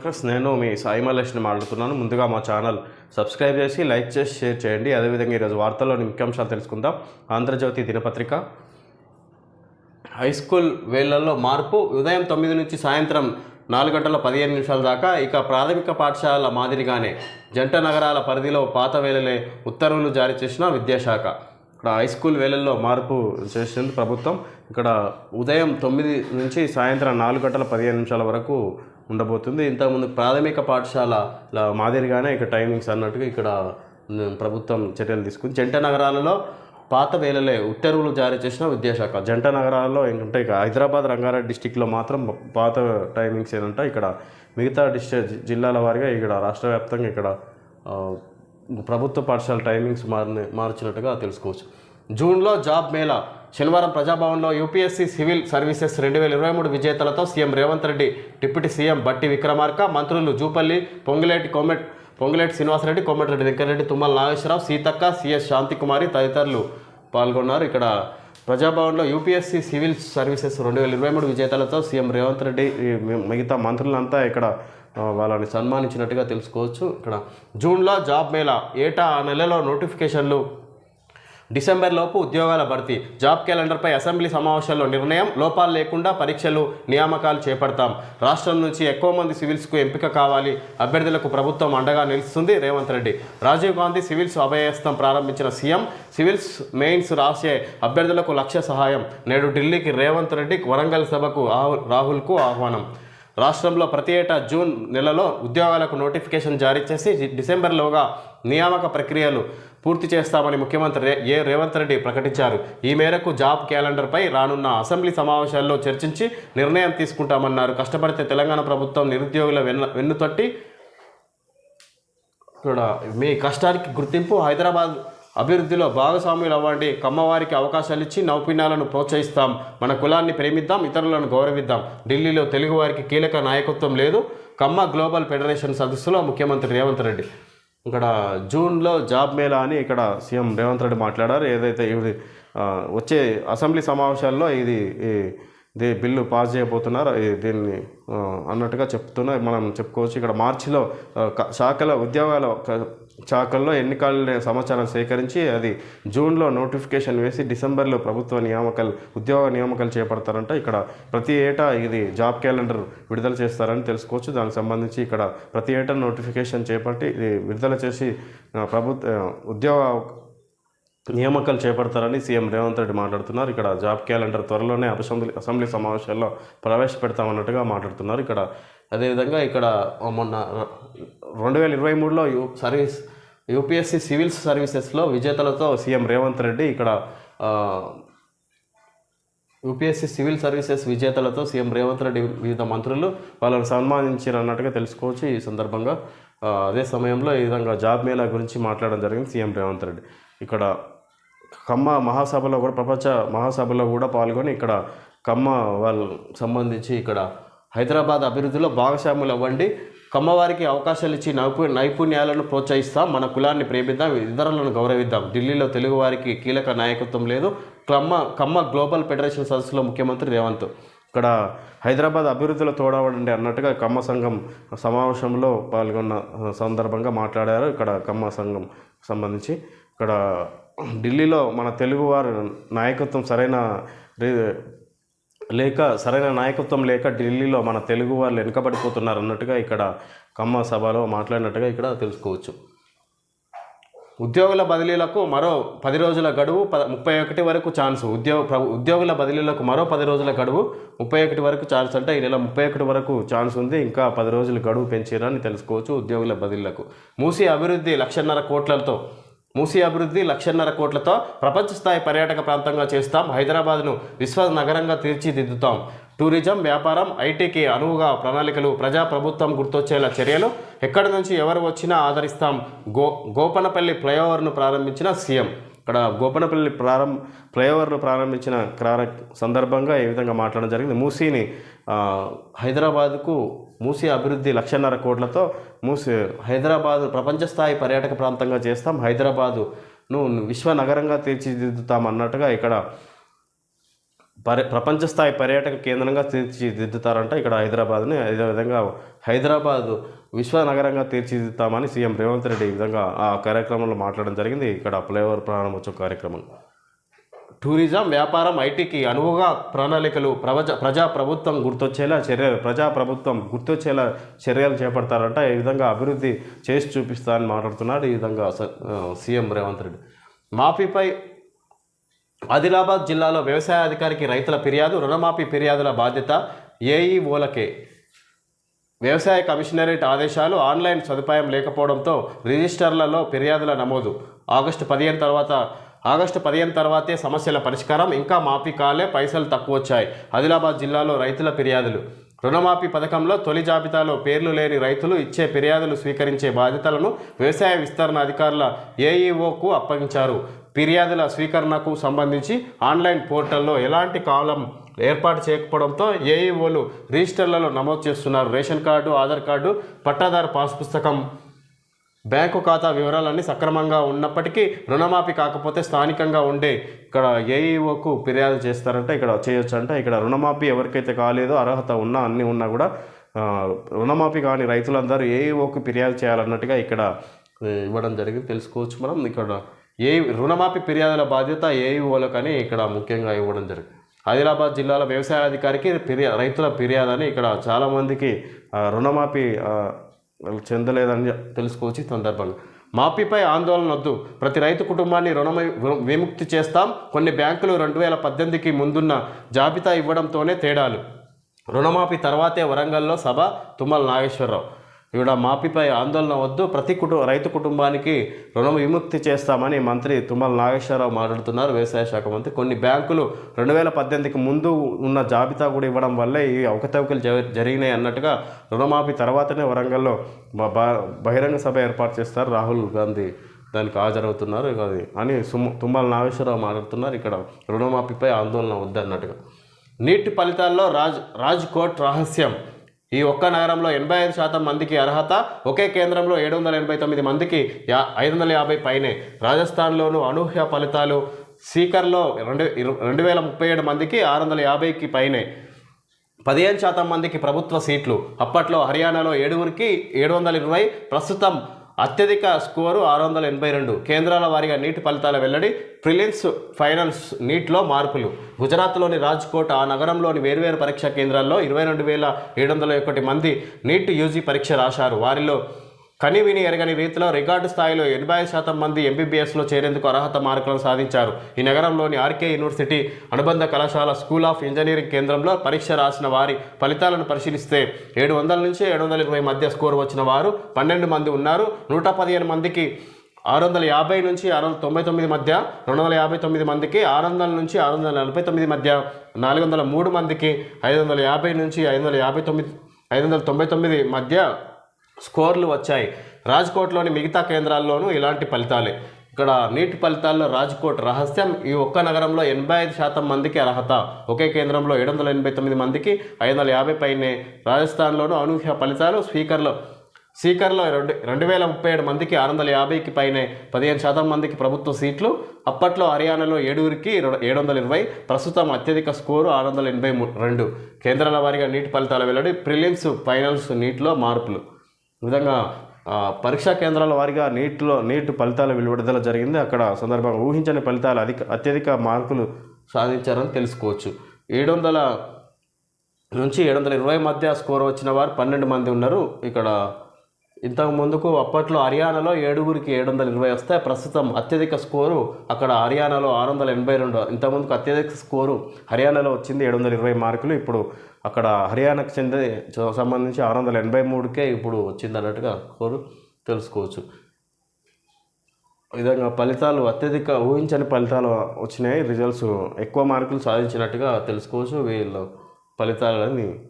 Friends నేను మీ సాయి మల్లేష్ని మాట్లాడుతున్నాను. ముందుగా మా ఛానల్ సబ్స్క్రైబ్ చేసి లైక్ చేసి షేర్ చేయండి. అదేవిధంగా ఈరోజు వార్తల్లోని ముఖ్యాంశాలు తెలుసుకుందాం. ఆంధ్రజ్యోతి దినపత్రిక. హై స్కూల్ వేళ్ళలో మార్పు ఉదయం తొమ్మిది నుంచి సాయంత్రం నాలుగు గంటల పదిహేను నిమిషాల దాకా ఇక ప్రాథమిక పాఠశాలల మాదిరిగానే జంట నగరాల పరిధిలో పాత వేళలే ఉత్తర్వులు జారీ చేసిన విద్యాశాఖ. ఇక్కడ హై స్కూల్ వేళల్లో మార్పు చేసింది ప్రభుత్వం. ఇక్కడ ఉదయం తొమ్మిది నుంచి సాయంత్రం నాలుగు గంటల పదిహేను నిమిషాల వరకు ఉండబోతుంది. ఇంతకుముందు ప్రాథమిక పాఠశాల మాదిరిగానే ఇక్కడ టైమింగ్స్ అన్నట్టుగా ఇక్కడ ప్రభుత్వం చర్యలు తీసుకుంది. జంట నగరాలలో పాత వేళలే ఉత్తర్వులు జారీ చేసిన విద్యాశాఖ. జంట నగరాల్లో ఏంటంటే ఇక హైదరాబాద్ రంగారెడ్డి డిస్టిక్లో మాత్రం పాత టైమింగ్స్ ఏంటంటే ఇక్కడ మిగతా డిస్ట్రిక్ట్ జిల్లాల వారిగా ఇక్కడ రాష్ట్ర వ్యాప్తంగా ఇక్కడ ప్రభుత్వ పాఠశాల టైమింగ్స్ మారిన మార్చినట్టుగా తెలుసుకోవచ్చు. జూన్లో జాబ్ మేళా. శనివారం ప్రజాభవన్లో యూపీఎస్సీ సివిల్ సర్వీసెస్ రెండు వేల ఇరవై మూడు విజేతలతో CM Revanth Reddy deputy CM Bhatti Vikramarka మంత్రులు జూపల్లి పొంగులేటి కోమెట్ పొంగులేటి శ్రీనివాసరెడ్డి కోమటిరెడ్డి వెంకటరెడ్డి తుమ్మల నాగేశ్వరరావు సీతక్క సిఎస్ శాంతికుమారి తదితరులు పాల్గొన్నారు. ఇక్కడ ప్రజాభవన్లో యూపీఎస్సీ సివిల్ సర్వీసెస్ రెండు వేల ఇరవై మూడు విజేతలతో సీఎం రేవంత్ రెడ్డి మిగతా మంత్రులంతా ఇక్కడ వాళ్ళని సన్మానించినట్టుగా తెలుసుకోవచ్చు. ఇక్కడ జూన్లో జాబ్ మేళా ఏటా ఆ నెలలో నోటిఫికేషన్లు. డిసెంబర్ లోపు ఉద్యోగాల భర్తీ. జాబ్ క్యాలెండర్పై అసెంబ్లీ సమావేశాల్లో నిర్ణయం. లోపాలు లేకుండా పరీక్షలు నియామకాలు చేపడతాం. రాష్ట్రం నుంచి ఎక్కువ మంది సివిల్స్కు ఎంపిక కావాలి. అభ్యర్థులకు ప్రభుత్వం అండగా నిలుస్తుంది రేవంత్ రెడ్డి. రాజీవ్ గాంధీ సివిల్స్ అభయస్థం ప్రారంభించిన సీఎం. సివిల్స్ మెయిన్స్ రాసే అభ్యర్థులకు లక్ష్య సహాయం. నేడు ఢిల్లీకి రేవంత్ రెడ్డి వరంగల్ సభకు రాహుల్కు ఆహ్వానం. రాష్ట్రంలో ప్రతి ఏటా జూన్ నెలలో ఉద్యోగాలకు నోటిఫికేషన్ జారీ చేసి డిసెంబర్లోగా నియామక ప్రక్రియలు పూర్తి చేస్తామని ముఖ్యమంత్రి ఏ రేవంత్ రెడ్డి ప్రకటించారు. ఈ మేరకు జాబ్ క్యాలెండర్పై రానున్న అసెంబ్లీ సమావేశాల్లో చర్చించి నిర్ణయం తీసుకుంటామన్నారు. కష్టపడితే తెలంగాణ ప్రభుత్వం నిరుద్యోగుల వెన్ను వెన్నుతట్టి మీ కష్టానికి గుర్తింపు హైదరాబాద్ అభివృద్ధిలో భాగస్వాములు అవ్వండి. కమ్మవారికి అవకాశాలు ఇచ్చి నౌపిణ్యాలను ప్రోత్సహిస్తాం. మన కులాన్ని ప్రేమిద్దాం ఇతరులను గౌరవిద్దాం. ఢిల్లీలో తెలుగువారికి కీలక నాయకత్వం లేదు. కమ్మ గ్లోబల్ ఫెడరేషన్ సదస్సులో ముఖ్యమంత్రి రేవంత్ రెడ్డి. ఇక్కడ జూన్లో జాబ్ మేళా అని ఇక్కడ సీఎం రేవంత్ రెడ్డి మాట్లాడారు. ఏదైతే ఇది వచ్చే అసెంబ్లీ సమావేశాల్లో ఇది ఈ బిల్లు పాస్ చేయబోతున్నారు. దీన్ని అన్నట్టుగా చెప్తున్నా మనం చెప్పుకోవచ్చు. ఇక్కడ మార్చిలో క- శాఖల ఉద్యోగాల శాఖల్లో ఎన్నికల సమాచారం సేకరించి అది జూన్లో నోటిఫికేషన్ వేసి డిసెంబర్లో ప్రభుత్వ నియామకాలు ఉద్యోగ నియామకాలు చేపడతారంట. ఇక్కడ ప్రతి ఏటా ఇది జాబ్ క్యాలెండర్ విడుదల చేస్తారని తెలుసుకోవచ్చు. దానికి సంబంధించి ఇక్కడ ప్రతి ఏటా నోటిఫికేషన్ చేపట్టి ఇది విడుదల చేసి ప్రభుత్వ ఉద్యోగ నియామకాలు చేపడతారని సీఎం రేవంత్ రెడ్డి మాట్లాడుతున్నారు. ఇక్కడ జాబ్ క్యాలెండర్ త్వరలోనే అసెంబ్లీ అసెంబ్లీ సమావేశాల్లో ప్రవేశపెడతామన్నట్టుగా మాట్లాడుతున్నారు. ఇక్కడ అదేవిధంగా ఇక్కడ మొన్న రెండు వేల ఇరవై మూడులో యూ సర్వీస్ యూపీఎస్సీ సివిల్ సర్వీసెస్లో విజేతలతో సీఎం రేవంత్ రెడ్డి ఇక్కడ యూపీఎస్సీ సివిల్ సర్వీసెస్ విజేతలతో సీఎం రేవంత్ రెడ్డి వివిధ మంత్రులు వాళ్ళని సన్మానించారన్నట్టుగా తెలుసుకోవచ్చు ఈ సందర్భంగా. అదే సమయంలో ఈ విధంగా జాబ్ మేళా గురించి మాట్లాడడం జరిగింది సీఎం రేవంత్ రెడ్డి. ఇక్కడ కమ్మ మహాసభలో కూడా ప్రపంచ మహాసభలో కూడా పాల్గొని ఇక్కడ కమ్మ వాళ్ళు సంబంధించి ఇక్కడ హైదరాబాద్ అభివృద్ధిలో భాగస్వాములు అవ్వండి. కమ్మవారికి అవకాశాలు ఇచ్చి నైపు నైపుణ్యాలను ప్రోత్సహిస్తాం మన కులాన్ని ప్రేమిద్దాం ఇతరులను గౌరవిద్దాం. ఢిల్లీలో తెలుగు వారికి కీలక నాయకత్వం లేదు. కమ్మ కమ్మ గ్లోబల్ ఫెడరేషన్ సదస్సులో ముఖ్యమంత్రి రేవంత్. ఇక్కడ హైదరాబాద్ అభివృద్ధిలో తోడవడండి అన్నట్టుగా కమ్మ సంఘం సమావేశంలో పాల్గొన్న సందర్భంగా మాట్లాడారు ఇక్కడ కమ్మ సంఘం సంబంధించి. ఇక్కడ ఢిల్లీలో మన తెలుగువారు నాయకత్వం సరైన లేక సరైన నాయకత్వం లేక ఢిల్లీలో మన తెలుగు వాళ్ళు వెనుకబడిపోతున్నారు అన్నట్టుగా ఇక్కడ కమ్మ సభలో మాట్లాడినట్టుగా ఇక్కడ తెలుసుకోవచ్చు. ఉద్యోగుల బదిలీలకు మరో పది రోజుల గడువు ప ముప్పై ఒకటి వరకు ఛాన్స్. ఉద్యోగ ఉద్యోగుల బదిలీలకు మరో పది రోజుల గడువు ముప్పై ఒకటి వరకు ఛాన్స్ అంటే ఈ నెల ముప్పై ఒకటి వరకు ఛాన్స్ ఉంది. ఇంకా పది రోజులు గడువు పెంచారని తెలుసుకోవచ్చు ఉద్యోగుల బదిలీలకు. మూసి అభివృద్ధి లక్షన్నర కోట్లతో మూసీ అభివృద్ధి లక్షన్నర కోట్లతో ప్రపంచ స్థాయి పర్యాటక ప్రాంతంగా చేస్తాం. హైదరాబాద్ను విశ్వ నగరంగా తీర్చిదిద్దుతాం. టూరిజం వ్యాపారం ఐటీకి అనువుగా ప్రణాళికలు ప్రజా ప్రభుత్వం గుర్తొచ్చేలా చర్యలు. ఎక్కడి నుంచి ఎవరు వచ్చినా ఆదరిస్తాం. గో గోపనపల్లి ఫ్లైఓవర్ను ప్రారంభించిన సీఎం. ఇక్కడ గోపనపల్లి ప్రారంభ ఫ్లైఓవర్ను ప్రారంభించిన క్రార సందర్భంగా ఈ విధంగా మాట్లాడడం జరిగింది. మూసీని హైదరాబాద్కు మూసీ అభివృద్ధి లక్షన్నర కోట్లతో మూసి హైదరాబాదు ప్రపంచ స్థాయి పర్యాటక ప్రాంతంగా చేస్తాం. హైదరాబాదును విశ్వ నగరంగా తీర్చిదిద్దుతాం అన్నట్టుగా ఇక్కడ పర్య ప్రపంచ స్థాయి పర్యాటక కేంద్రంగా తీర్చిదిద్దుతారంట ఇక్కడ హైదరాబాద్ని. అదేవిధంగా విశ్వ విశ్వనగరంగా తీర్చిదిద్దుతామని సీఎం రేవంత్ రెడ్డి ఈ విధంగా ఆ కార్యక్రమంలో మాట్లాడడం జరిగింది. ఇక్కడ ఫ్లైఓవర్ ప్రారంభోత్సవ కార్యక్రమం. టూరిజం వ్యాపారం ఐటీకి అనువుగా ప్రణాళికలు ప్రజా ప్రజా ప్రభుత్వం గుర్తొచ్చేలా చర్యలు ప్రజా ప్రభుత్వం గుర్తొచ్చేలా చర్యలు చేపడతారంట. ఈ విధంగా అభివృద్ధి చేసి చూపిస్తా అని మాట్లాడుతున్నాడు ఈ విధంగా స- సీఎం రేవంత్ రెడ్డి. మాఫీపై ఆదిలాబాద్ జిల్లాలో వ్యవసాయ అధికారికి రైతుల ఫిర్యాదు రుణమాఫీ ఫిర్యాదుల బాధ్యత ఏఈఓలకే. వ్యవసాయ కమిషనరేట్ ఆదేశాలు ఆన్లైన్ సదుపాయం లేకపోవడంతో రిజిస్టర్లలో ఫిర్యాదుల నమోదు. ఆగస్టు పదిహేను తర్వాత ఆగస్టు పదిహేను తర్వాతే సమస్యల పరిష్కారం ఇంకా మాఫీ కాలే పైసలు తక్కువ వచ్చాయి ఆదిలాబాద్ జిల్లాలో రైతుల ఫిర్యాదులు. రుణమాఫీ పథకంలో తొలి జాబితాలో పేర్లు లేని రైతులు ఇచ్చే ఫిర్యాదులు స్వీకరించే బాధ్యతలను వ్యవసాయ విస్తరణ అధికారుల ఏఈఓకు అప్పగించారు. ఫిర్యాదుల స్వీకరణకు సంబంధించి ఆన్లైన్ పోర్టల్లో ఎలాంటి కాలం ఏర్పాటు చేయకపోవడంతో ఏఈఓలు రిజిస్టర్లలో నమోదు చేస్తున్నారు. రేషన్ కార్డు ఆధార్ కార్డు పట్టాదారు పాస్ పుస్తకం బ్యాంకు ఖాతా వివరాలన్నీ సక్రమంగా ఉన్నప్పటికీ రుణమాఫీ కాకపోతే స్థానికంగా ఉండే ఇక్కడ ఏఈఓకు ఫిర్యాదు చేస్తారంటే ఇక్కడ చేయొచ్చంటే. ఇక్కడ రుణమాఫీ ఎవరికైతే కాలేదో అర్హత ఉన్నా అన్నీ ఉన్నా కూడా రుణమాఫీ కాని రైతులందరూ ఏఈఓకు ఫిర్యాదు చేయాలన్నట్టుగా ఇక్కడ ఇవ్వడం జరిగింది. తెలుసుకోవచ్చు మనం. ఇక్కడ ఏ రుణమాఫీ ఫిర్యాదుల బాధ్యత ఏఈఓలో కానీ ఇక్కడ ముఖ్యంగా ఇవ్వడం జరిగింది. ఆదిలాబాద్ జిల్లాలో వ్యవసాయ అధికారికి ఫిర్యాదు రైతుల ఫిర్యాదు అని ఇక్కడ చాలామందికి రుణమాఫీ చెందలేదని తెలుసుకోవచ్చు సందర్భంగా మాఫీపై ఆందోళన వద్దు. ప్రతి రైతు కుటుంబాన్ని రుణమై విముక్తి చేస్తాం. కొన్ని బ్యాంకులు రెండు వేల పద్దెనిమిదికి ముందున్న జాబితా ఇవ్వడంతోనే తేడాలు. రుణమాఫీ తర్వాతే వరంగల్లో సభ తుమ్మల నాగేశ్వరరావు. ఇవిడ మాఫీపై ఆందోళన వద్దు. ప్రతి కుటుంబ రైతు కుటుంబానికి రుణ విముక్తి చేస్తామని మంత్రి తుమ్మల నాగేశ్వరరావు మాట్లాడుతున్నారు. వ్యవసాయ శాఖ మంత్రి. కొన్ని బ్యాంకులు రెండు వేల పద్దెనిమిదికి ముందు ఉన్న జాబితా కూడా ఇవ్వడం వల్లే ఈ అవకతవకలు జ- జరిగినాయి అన్నట్టుగా రుణమాఫీ తర్వాతనే వరంగల్లో బహిరంగ సభ ఏర్పాటు చేస్తారు. రాహుల్ గాంధీ దానికి హాజరవుతున్నారు. అది అని సుమ్ తుమ్మల నాగేశ్వరరావు మాట్లాడుతున్నారు. ఇక్కడ రుణమాఫీపై ఆందోళన వద్దన్నట్టుగా. నీటి ఫలితాల్లో రాజ్ రాజ్కోట్ రహస్యం. ఈ ఒక్క నగరంలో ఎనభై ఐదు శాతం మందికి అర్హత ఒకే కేంద్రంలో ఏడు వందల ఎనభై తొమ్మిది మందికి యా ఐదు వందల యాభై పైనే. రాజస్థాన్లోను అనూహ్య ఫలితాలు సీకర్లో రెండు రెండు వేల ముప్పై ఏడు మందికి ఆరు వందల యాభైకి పైనే. పదిహేను శాతం మందికి ప్రభుత్వ సీట్లు అప్పట్లో హర్యానాలో ఏడుగురికి ఏడు వందల ఇరవై ప్రస్తుతం అత్యధిక స్కోరు ఆరు వందల ఎనభై రెండు. కేంద్రాల వారీగా నీటి ఫలితాల వెల్లడి ప్రిలిమ్స్ ఫైనల్స్ నీట్లో మార్పులు. గుజరాత్లోని రాజ్కోట్ ఆ నగరంలోని వేర్వేరు పరీక్షా కేంద్రాల్లో ఇరవై రెండు వేల ఏడు వందల ఒకటి మంది నీట్ యూజీ పరీక్ష రాశారు. వారిలో కని విని ఎరగని రీతిలో రికార్డు స్థాయిలో ఎనభై శాతం మంది ఎంబీబీఎస్లో చేరేందుకు అర్హత మార్కులను సాధించారు. ఈ నగరంలోని ఆర్కే యూనివర్సిటీ అనుబంధ కళాశాల స్కూల్ ఆఫ్ ఇంజనీరింగ్ కేంద్రంలో పరీక్ష రాసిన వారి ఫలితాలను పరిశీలిస్తే ఏడు వందల నుంచి ఏడు వందల ఇరవై మధ్య స్కోరు వచ్చిన వారు పన్నెండు మంది ఉన్నారు. నూట పదిహేను మందికి ఆరు వందల యాభై నుంచి ఆరు వందల తొంభై తొమ్మిది మధ్య రెండు వందల యాభై తొమ్మిది మందికి ఆరు వందల నుంచి ఆరు వందల నలభై తొమ్మిది మధ్య నాలుగు వందల మూడు మందికి ఐదు వందల యాభై నుంచి ఐదు వందల యాభై తొమ్మిది ఐదు వందల తొంభై తొమ్మిది మధ్య స్కోర్లు వచ్చాయి. రాజ్కోట్లోని మిగతా కేంద్రాల్లోనూ ఇలాంటి ఫలితాలే. ఇక్కడ నీటి ఫలితాల్లో రాజ్కోట్ రహస్యం ఈ ఒక్క నగరంలో ఎనభై ఐదు శాతం మందికి అర్హత. ఒకే కేంద్రంలో ఏడు వందల ఎనభై తొమ్మిది మందికి ఐదు వందల యాభై పైనే. రాజస్థాన్లోనూ అనూహ్య ఫలితాలు స్పీకర్లో. స్పీకర్లో రెండు రెండు వేల ముప్పై ఏడు మందికి ఆరు వందల యాభైకి పైనే. పదిహేను శాతం మందికి ప్రభుత్వ సీట్లు. అప్పట్లో హర్యానాలో ఏడుగురికి ఏడు వందల ఇరవై. ప్రస్తుతం అత్యధిక స్కోరు ఆరు వందల ఎనభై రెండు. కేంద్రాల వారీగా నీటి ఫలితాల వెల్లడి ప్రిలిమ్స్ ఫైనల్స్ నీటిలో మార్పులు. విధంగా పరీక్షా కేంద్రాల వారీగా నీటిలో నీటి ఫలితాల వెలువడదల జరిగింది. అక్కడ సందర్భంగా ఊహించని ఫలితాలు అధిక అత్యధిక మార్కులు సాధించారని తెలుసుకోవచ్చు. ఏడు వందల నుంచి ఏడు వందల ఇరవై మధ్య స్కోర్ వచ్చిన వారు పన్నెండు మంది ఉన్నారు. ఇక్కడ ఇంతకు ముందుకు అప్పట్లో హర్యానాలో ఏడుగురికి ఏడు వందల ఇరవై వస్తే ప్రస్తుతం అత్యధిక స్కోరు అక్కడ హర్యానాలో ఆరు వందల ఎనభై రెండు. ఇంతకుముందుకు అత్యధిక స్కోరు హర్యానాలో వచ్చింది ఏడు వందల ఇరవై మార్కులు. ఇప్పుడు అక్కడ హర్యానాకు చెంది సంబంధించి ఆరు వందల ఎనభై మూడుకే ఇప్పుడు వచ్చింది అన్నట్టుగా కోరు తెలుసుకోవచ్చు. విధంగా ఫలితాలు అత్యధిక ఊహించని ఫలితాలు వచ్చినాయి. రిజల్ట్స్ ఎక్కువ మార్కులు సాధించినట్టుగా తెలుసుకోవచ్చు. వీళ్ళు ఫలితాలని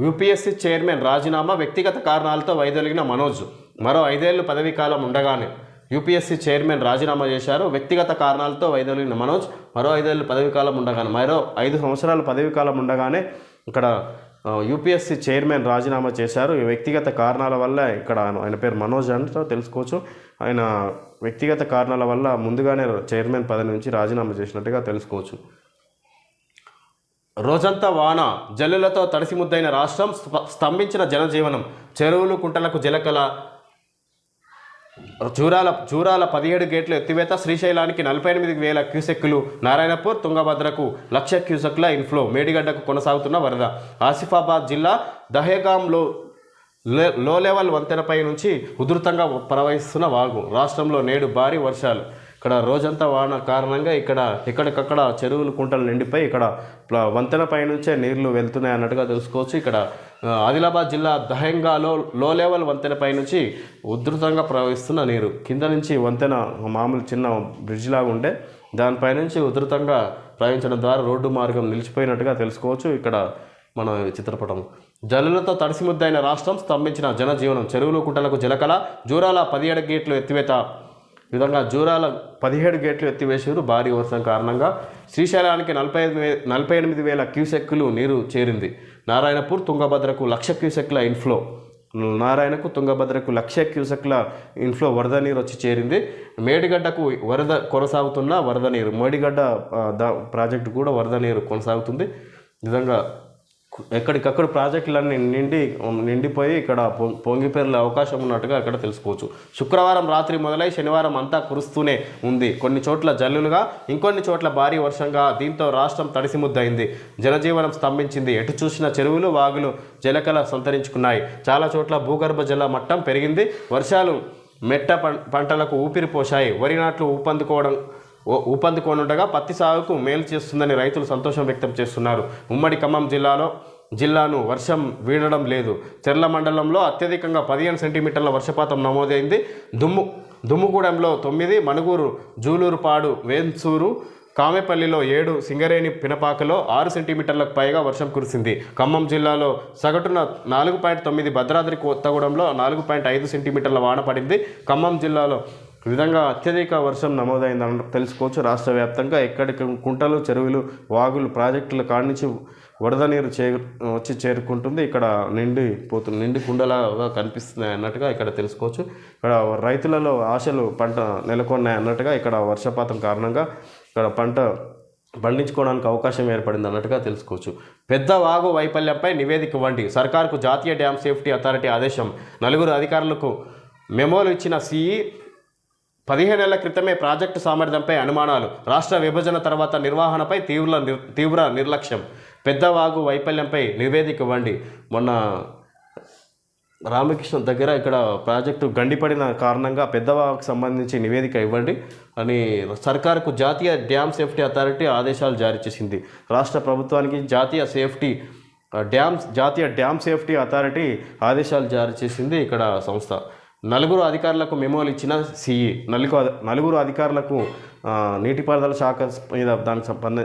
యూపీఎస్సీ చైర్మన్ రాజీనామా వ్యక్తిగత కారణాలతో వైదొలిగిన మనోజ్. మరో ఐదేళ్ళు పదవీ కాలం ఉండగానే యూపీఎస్సీ చైర్మన్ రాజీనామా చేశారు. వ్యక్తిగత కారణాలతో వైదొలిగిన మనోజ్ మరో ఐదేళ్ళు పదవీకాలం ఉండగానే మరో ఐదు సంవత్సరాలు పదవీకాలం ఉండగానే ఇక్కడ యూపీఎస్సీ చైర్మన్ రాజీనామా చేశారు. ఈ వ్యక్తిగత కారణాల వల్ల ఇక్కడ ఆయన పేరు మనోజ్ అంటే తెలుసుకోవచ్చు. ఆయన వ్యక్తిగత కారణాల వల్ల ముందుగానే చైర్మన్ పదవి నుంచి రాజీనామా చేసినట్టుగా తెలుసుకోవచ్చు. రోజంతా వాన జల్లులతో తడిసి ముద్దైన రాష్ట్రం స్ప- స్తంభించిన జనజీవనం చెరువులు కుంటలకు జలకల జూరాల జూరాల పదిహేడు గేట్లు ఎత్తివేత శ్రీశైలానికి నలభై ఎనిమిది వేల క్యూసెక్కులు నారాయణపూర్ తుంగభద్రకు లక్ష క్యూసెక్ల ఇన్ఫ్లో మేడిగడ్డకు కొనసాగుతున్న వరద. ఆసిఫాబాద్ జిల్లా దహేగాంలో లో లెవెల్ వంతెనపై నుంచి ఉధృతంగా ప్రవహిస్తున్న వాగు. రాష్ట్రంలో నేడు భారీ వర్షాలు. ఇక్కడ రోజంతా వాన కారణంగా ఇక్కడ ఎక్కడికక్కడ చెరువులు కుంటలు నిండిపోయి ఇక్కడ ప్ల- వంతెనపై నుంచే నీళ్ళు వెళ్తున్నాయి అన్నట్టుగా తెలుసుకోవచ్చు. ఇక్కడ ఆదిలాబాద్ జిల్లా దహంగాలో లో లెవెల్ వంతెనపై నుంచి ఉధృతంగా ప్రవహిస్తున్న నీరు. కింద నుంచి వంతెన మామూలు చిన్న బ్రిడ్జ్ లాగా ఉండే దానిపై నుంచి ఉధృతంగా ప్రవహించడం ద్వారా రోడ్డు మార్గం నిలిచిపోయినట్టుగా తెలుసుకోవచ్చు ఇక్కడ మన చిత్రపటం. జల్లులతో తడిసిముద్దైన రాష్ట్రం స్తంభించిన జనజీవనం. చెరువులు కుంటలకు జలకల జూరాల పదిహేడు గేట్లు ఎత్తివేత విధంగా జూరాల పదిహేడు గేట్లు ఎత్తివేసారు భారీ వర్షం కారణంగా. శ్రీశైలానికి నలభై నలభై ఎనిమిది వేల క్యూసెక్కులు నీరు చేరింది. నారాయణపూర్ తుంగభద్రకు లక్ష క్యూసెక్ల ఇన్ఫ్లో. నారాయణకు తుంగభద్రకు లక్ష క్యూసెక్ల ఇన్ఫ్లో వరద నీరు వచ్చి చేరింది. మేడిగడ్డకు వరద కొనసాగుతున్న వరద నీరు. మేడిగడ్డ ప్రాజెక్టు కూడా వరద నీరు కొనసాగుతుంది. విధంగా ఎక్కడికక్కడ ప్రాజెక్టులన్నీ నిండి నిండిపోయి ఇక్కడ పొ- పొంగిపేర్లే అవకాశం ఉన్నట్టుగా అక్కడ తెలుసుకోవచ్చు. శుక్రవారం రాత్రి మొదలై శనివారం అంతా కురుస్తూనే ఉంది. కొన్ని చోట్ల జల్లులుగా ఇంకొన్ని చోట్ల భారీ వర్షంగా దీంతో రాష్ట్రం తడిసిముద్దయింది జనజీవనం స్తంభించింది. ఎటు చూసిన చెరువులు వాగులు జలకల సంతరించుకున్నాయి. చాలా చోట్ల భూగర్భ జల మట్టం పెరిగింది. వర్షాలు మెట్ట పంటలకు ఊపిరి పోశాయి. వరి నాట్లు ఊపందుకోవడం ఊపందుకోనుండగా పత్తి సాగుకు మేలు చేస్తుందని రైతులు సంతోషం వ్యక్తం చేస్తున్నారు. ఉమ్మడి ఖమ్మం జిల్లాలో జిల్లాను వర్షం వీడడం లేదు. చెర్ల మండలంలో అత్యధికంగా పదిహేను సెంటీమీటర్ల వర్షపాతం నమోదైంది. దుమ్ము దుమ్ముగూడెంలో తొమ్మిది మణుగూరు జూలూరుపాడు వేన్సూరు కామెపల్లిలో ఏడు సింగరేణి పినపాకలో ఆరు సెంటీమీటర్లకు పైగా వర్షం కురిసింది. ఖమ్మం జిల్లాలో సగటున నాలుగు పాయింట్ తొమ్మిది భద్రాద్రి కొత్తగూడెంలో నాలుగు పాయింట్ ఐదు సెంటీమీటర్ల వాన పడింది. ఖమ్మం జిల్లాలో ఈ విధంగా అత్యధిక వర్షం నమోదైందని తెలుసుకోవచ్చు. రాష్ట్ర వ్యాప్తంగా ఎక్కడికి కుంటలు చెరువులు వాగులు ప్రాజెక్టుల కాడి నుంచి వరద నీరు చే వచ్చి చేరుకుంటుంది. ఇక్కడ నిండి పోతుంది నిండి కుండలాగా కనిపిస్తున్నాయి అన్నట్టుగా ఇక్కడ తెలుసుకోవచ్చు. ఇక్కడ రైతులలో ఆశలు పంట నెలకొన్నాయి అన్నట్టుగా ఇక్కడ వర్షపాతం కారణంగా ఇక్కడ పంట పండించుకోవడానికి అవకాశం ఏర్పడింది అన్నట్టుగా తెలుసుకోవచ్చు. పెద్ద వాగు వైఫల్యంపై నివేదిక ఇవ్వండి. సర్కార్కు జాతీయ డ్యామ్ సేఫ్టీ అథారిటీ ఆదేశం. నలుగురు అధికారులకు మెమోలు ఇచ్చిన సిఈ పదిహేనేళ్ళ క్రితమే ప్రాజెక్టు సామర్థ్యంపై అనుమానాలు. రాష్ట్ర విభజన తర్వాత నిర్వహణపై తీవ్ర తీవ్ర నిర్లక్ష్యం. పెద్దవాగు వైఫల్యంపై నివేదిక ఇవ్వండి. మొన్న రామకృష్ణ దగ్గర ఇక్కడ ప్రాజెక్టు గండిపడిన కారణంగా పెద్దవాగుకు సంబంధించి నివేదిక ఇవ్వండి అని సర్కారుకు జాతీయ డ్యామ్ సేఫ్టీ అథారిటీ ఆదేశాలు జారీ చేసింది. రాష్ట్ర ప్రభుత్వానికి జాతీయ సేఫ్టీ డ్యామ్ జాతీయ డ్యామ్ సేఫ్టీ అథారిటీ ఆదేశాలు జారీ చేసింది ఇక్కడ సంస్థ. నలుగురు అధికారులకు మెమోలు ఇచ్చిన సిఈ నలుగురు నలుగురు అధికారులకు నీటిపారుదల శాఖ మీద దానికి సంబంధ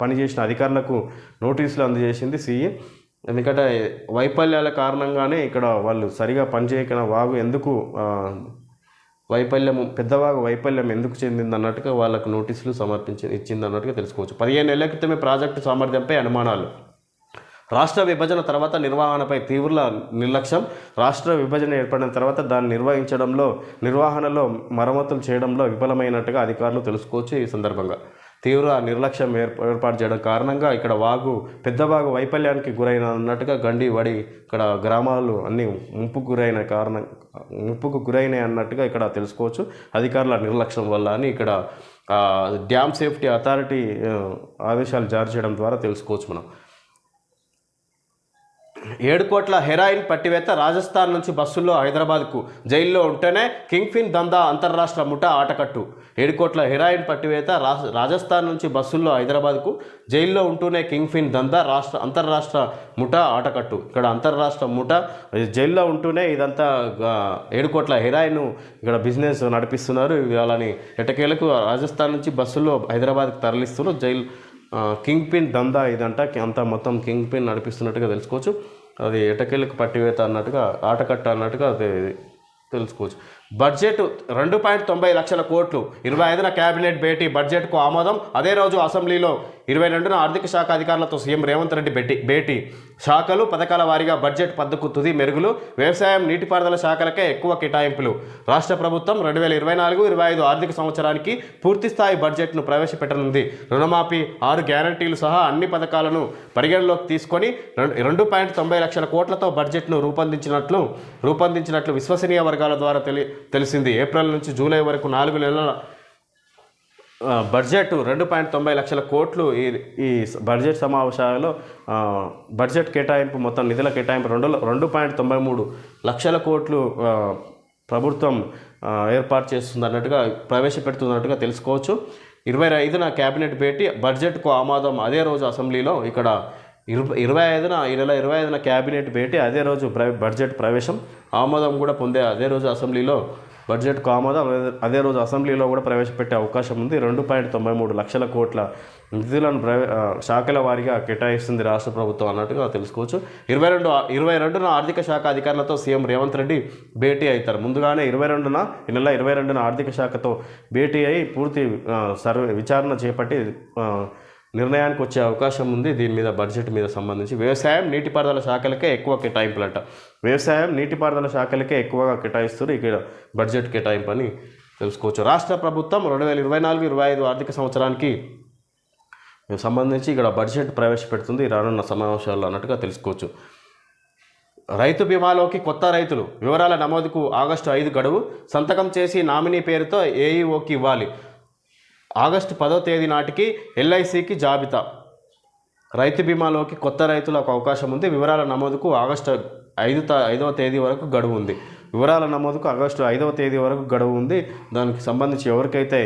పనిచేసిన అధికారులకు నోటీసులు అందజేసింది సిఈ. ఎందుకంటే వైఫల్యాల కారణంగానే ఇక్కడ వాళ్ళు సరిగా పనిచేయక వాగు ఎందుకు వైఫల్యం పెద్దవాగు వైఫల్యం ఎందుకు చెందింది అన్నట్టుగా వాళ్ళకు నోటీసులు సమర్పించి ఇచ్చింది అన్నట్టుగా తెలుసుకోవచ్చు. పదిహేను నెలల క్రితమే ప్రాజెక్టు సామర్థ్యంపై అనుమానాలు. రాష్ట్ర విభజన తర్వాత నిర్వహణపై తీవ్ర నిర్లక్ష్యం రాష్ట్ర విభజన ఏర్పడిన తర్వాత దాన్ని నిర్వహించడంలో నిర్వహణలో మరమ్మతులు చేయడంలో విఫలమైనట్టుగా అధికారులు తెలుసుకోవచ్చు ఈ సందర్భంగా. తీవ్ర నిర్లక్ష్యం ఏర్పాటు చేయడం కారణంగా ఇక్కడ వాగు పెద్ద వాగు వైఫల్యానికి గురైన అన్నట్టుగా గండి వడి ఇక్కడ గ్రామాలు అన్ని ముంపుకు గురైన కారణం ముంపుకు గురైనాయి అన్నట్టుగా ఇక్కడ తెలుసుకోవచ్చు. అధికారుల నిర్లక్ష్యం వల్ల అని ఇక్కడ డ్యామ్ సేఫ్టీ అథారిటీ ఆదేశాలు జారీ చేయడం ద్వారా తెలుసుకోవచ్చు మనం. ఏడు కోట్ల హెరాయిన్ పట్టివేత రాజస్థాన్ నుంచి బస్సుల్లో హైదరాబాద్కు. జైల్లో ఉంటేనే కింగ్ఫిన్ దందా అంతర్రాష్ట్ర ముఠా ఆటకట్టు. ఏడు కోట్ల హెరాయిన్ పట్టివేత రా- రాజస్థాన్ నుంచి బస్సుల్లో హైదరాబాద్కు. జైల్లో ఉంటూనే కింగ్ఫిన్ దందా రాష్ట్ర అంతర్రాష్ట్ర ముఠా ఆటకట్టు. ఇక్కడ అంతర్రాష్ట్ర ముఠా జైల్లో ఉంటూనే ఇదంతా ఏడు కోట్ల హెరాయిన్ ఇక్కడ బిజినెస్ నడిపిస్తున్నారు. వాళ్ళని ఎటకేలకు రాజస్థాన్ నుంచి బస్సుల్లో హైదరాబాద్కు తరలిస్తున్నారు. జైలు కింగ్ పిన్ దందా ఇదంట. అంతా మొత్తం కింగ్ పిన్ నడిపిస్తున్నట్టుగా తెలుసుకోవచ్చు. అది ఎటకెళ్ళకి పట్టివేత అన్నట్టుగా ఆటకట్ట అన్నట్టుగా అది తెలుసుకోవచ్చు. బడ్జెట్ రెండు పాయింట్ తొంభై లక్షల కోట్లు. ఇరవై ఐదున కేబినెట్ భేటీ బడ్జెట్కు ఆమోదం. అదే రోజు అసెంబ్లీలో ఇరవై రెండున ఆర్థిక శాఖ అధికారులతో సీఎం రేవంత్ రెడ్డి భేటీ భేటీ. శాఖలు పథకాల వారీగా బడ్జెట్ పద్దుకు తుది మెరుగులు. వ్యవసాయం నీటిపారుదల శాఖలకే ఎక్కువ కేటాయింపులు. రాష్ట్ర ప్రభుత్వం రెండు వేల ఇరవై నాలుగు ఇరవై ఐదు ఆర్థిక సంవత్సరానికి పూర్తిస్థాయి బడ్జెట్ను ప్రవేశపెట్టనుంది. రుణమాఫీ ఆరు గ్యారంటీలు సహా అన్ని పథకాలను పరిగణలోకి తీసుకొని రెండు రెండు పాయింట్ తొంభై లక్షల కోట్లతో బడ్జెట్ను రూపొందించినట్లు రూపొందించినట్లు విశ్వసనీయ వర్గాల ద్వారా తెలి తెలిసింది. ఏప్రిల్ నుంచి జూలై వరకు నాలుగు నెలల బడ్జెట్ రెండు పాయింట్ తొంభై లక్షల కోట్లు ఈ ఈ బడ్జెట్ సమావేశాలలో బడ్జెట్ కేటాయింపు మొత్తం నిధుల కేటాయింపు రెండు రెండు పాయింట్ తొంభై మూడు లక్షల కోట్లు ప్రభుత్వం ఏర్పాటు చేస్తుంది అన్నట్టుగా ప్రవేశపెడుతున్నట్టుగా తెలుసుకోవచ్చు. ఇరవై ఐదున కేబినెట్ భేటీ బడ్జెట్కు ఆమోదం అదే రోజు అసెంబ్లీలో ఇక్కడ ఇరవై ఇరవై ఐదున ఈ నెల ఇరవై ఐదున క్యాబినెట్ భేటీ అదే రోజు ప్ర- బడ్జెట్ ప్రవేశం. ఆమోదం కూడా పొందే అదే రోజు అసెంబ్లీలో బడ్జెట్కు ఆమోదం అదే- రోజు అసెంబ్లీలో కూడా ప్రవేశపెట్టే అవకాశం ఉంది. రెండు పాయింట్ తొంభై మూడు లక్షల కోట్ల నిధులను ప్రవే శాఖల వారీగా కేటాయిస్తుంది రాష్ట్ర ప్రభుత్వం అన్నట్టుగా తెలుసుకోవచ్చు. ఇరవై రెండు ఇరవై రెండున ఆర్థిక శాఖ అధికారులతో సీఎం రేవంత్ రెడ్డి భేటీ అవుతారు. ముందుగానే ఇరవై రెండున ఈ నెల ఇరవై రెండున ఆర్థిక శాఖతో భేటీ అయి పూర్తి సర్వే విచారణ చేపట్టి నిర్ణయానికి వచ్చే అవకాశం ఉంది. దీని మీద బడ్జెట్ మీద సంబంధించి వ్యవసాయం నీటిపారుదల శాఖలకే ఎక్కువ కేటాయింపులంట. వ్యవసాయం నీటిపారుదల శాఖలకే ఎక్కువగా కేటాయిస్తారు ఇక్కడ బడ్జెట్ కేటాయింపు అని తెలుసుకోవచ్చు. రాష్ట్ర ప్రభుత్వం రెండు వేల ఇరవై నాలుగు ఇరవై ఐదు ఆర్థిక సంవత్సరానికి సంబంధించి ఇక్కడ బడ్జెట్ ప్రవేశపెడుతుంది. రానున్న సమావేశాల్లో అన్నట్టుగా తెలుసుకోవచ్చు. రైతు బీమాలోకి కొత్త రైతులు. వివరాల నమోదుకు ఆగస్టు ఐదు గడువు. సంతకం చేసి నామినీ పేరుతో ఏఈఓకి ఇవ్వాలి. ఆగస్టు పదో తేదీ నాటికి ఎల్ఐసికి జాబితా. రైతు బీమాలోకి కొత్త రైతులకు అవకాశం ఉంది. వివరాల నమోదుకు ఆగస్టు ఐదు త ఐదవ తేదీ వరకు గడువు ఉంది. వివరాల నమోదుకు ఆగస్టు ఐదవ తేదీ వరకు గడువు ఉంది. దానికి సంబంధించి ఎవరికైతే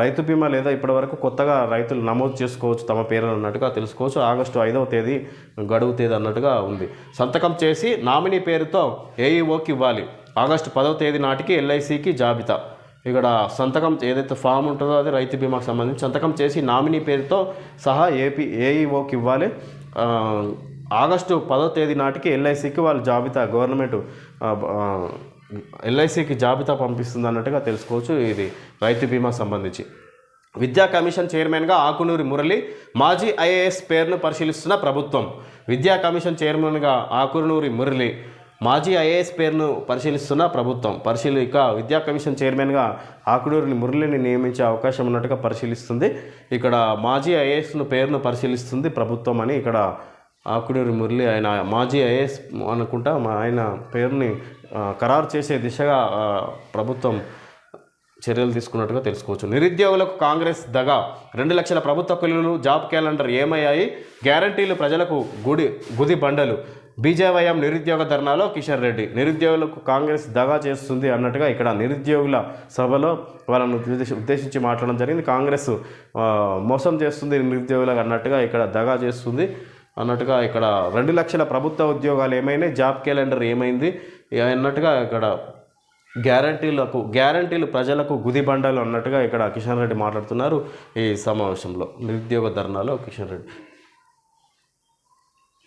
రైతు బీమా లేదా ఇప్పటివరకు కొత్తగా రైతులు నమోదు చేసుకోవచ్చు తమ పేర్లు అన్నట్టుగా తెలుసుకోవచ్చు. ఆగస్టు ఐదవ తేదీ గడువు తేదీ అన్నట్టుగా ఉంది. సంతకం చేసి నామినీ పేరుతో ఏఈఓకి ఇవ్వాలి. ఆగస్టు పదవ తేదీ నాటికి ఎల్ఐసికి జాబితా. ఇక్కడ సంతకం ఏదైతే ఫామ్ ఉంటుందో అది రైతు బీమాకు సంబంధించి సంతకం చేసి నామినీ పేరుతో సహా ఏపీ ఏఈఓకి ఇవ్వాలి. ఆగస్టు పదో తేదీ నాటికి ఎల్ఐసికి వాళ్ళ జాబితా గవర్నమెంట్ ఎల్ఐసికి జాబితా పంపిస్తుంది అన్నట్టుగా తెలుసుకోవచ్చు ఇది రైతు బీమా సంబంధించి. విద్యా కమిషన్ చైర్మన్గా ఆకునూరి మురళి మాజీ ఐఏఎస్ పేరును పరిశీలిస్తున్న ప్రభుత్వం. విద్యా కమిషన్ చైర్మన్గా ఆకునూరి మురళి మాజీ ఐఏఎస్ పేరును పరిశీలిస్తున్న ప్రభుత్వం పరిశీలిక విద్యా కమిషన్ చైర్మన్గా ఆకుడూరిని మురళిని నియమించే అవకాశం ఉన్నట్టుగా పరిశీలిస్తుంది. ఇక్కడ మాజీ ఐఏఎస్ను పేరును పరిశీలిస్తుంది ప్రభుత్వం అని ఇక్కడ ఆకుడూరి మురళి ఆయన మాజీ ఐఏఎస్ అనుకుంటా మా ఆయన పేరుని ఖరారు చేసే దిశగా ప్రభుత్వం చర్యలు తీసుకున్నట్టుగా తెలుసుకోవచ్చు. నిరుద్యోగులకు కాంగ్రెస్ దగా రెండు లక్షల ప్రభుత్వ కులులు జాబ్ క్యాలెండర్ ఏమయ్యాయి? గ్యారంటీలు ప్రజలకు గుడి గుది బండలు. బీజేవైఎం నిరుద్యోగ ధర్నాలో కిషన్ రెడ్డి. నిరుద్యోగులకు కాంగ్రెస్ దగా చేస్తుంది అన్నట్టుగా ఇక్కడ నిరుద్యోగుల సభలో వాళ్ళను ఉద్దేశించి మాట్లాడడం జరిగింది. కాంగ్రెస్ మోసం చేస్తుంది నిరుద్యోగులకు అన్నట్టుగా ఇక్కడ దగా చేస్తుంది. అన్నట్టుగా ఇక్కడ రెండు లక్షల ప్రభుత్వ ఉద్యోగాలు ఏమైనాయి? జాబ్ క్యాలెండర్ ఏమైంది? అన్నట్టుగా ఇక్కడ గ్యారంటీలకు గ్యారంటీలు ప్రజలకు గుదిబండలు అన్నట్టుగా ఇక్కడ కిషన్ రెడ్డి మాట్లాడుతున్నారు ఈ సమావేశంలో. నిరుద్యోగ ధర్నాలో Kishan Reddy.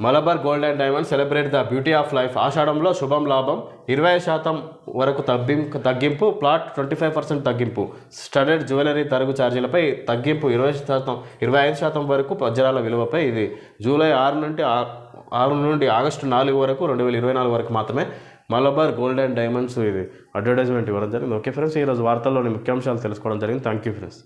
Malabar gold and diamond celebrate the beauty of life. ఆషాఢంలో శుభం లాభం. ఇరవై శాతం వరకు తగ్గింపు తగ్గింపు. ప్లాట్ ట్వంటీ ఫైవ్ పర్సెంట్ తగ్గింపు. స్టడెడ్ జ్యువెలరీ తరుగు ఛార్జీలపై తగ్గింపు. ఇరవై శాతం ఇరవై ఐదు శాతం వరకు వజ్రాల విలువపై ఇది. జూలై ఆరు నుండి ఆరు నుండి ఆగస్టు నాలుగు వరకు రెండు వేల ఇరవై నాలుగు వరకు మాత్రమే మలబార్ గోల్డ్ అండ్ డైమండ్స్ ఇది. అడ్వర్టైజ్మెంట్ ఇవ్వడం జరిగింది. ఓకే ఫ్రెండ్స్ ఈరోజు వార్తల్లోని ముఖ్యాంశాలు తెలుసుకోవడం జరిగింది. Thank you friends.